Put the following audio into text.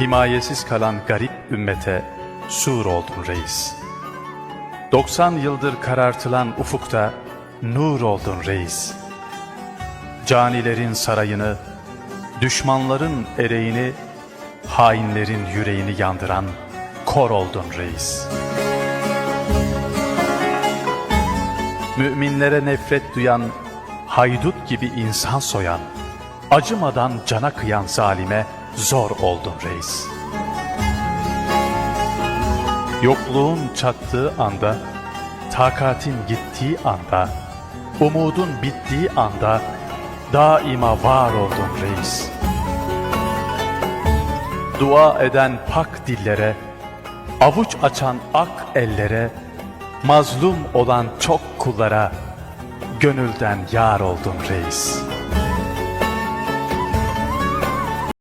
himayesiz kalan garip ümmete sur oldun reis. 90 yıldır karartılan ufukta nur oldun reis. Canilerin sarayını, düşmanların ereğini, hainlerin yüreğini yandıran kor oldun reis. Müminlere nefret duyan, haydut gibi insan soyan, acımadan cana kıyan zalime zor oldun reis. Yokluğun çattığı anda, takatin gittiği anda, umudun bittiği anda daima var oldun reis. Dua eden pak dillere, avuç açan ak ellere, mazlum olan çok kullara gönülden yar oldun reis.''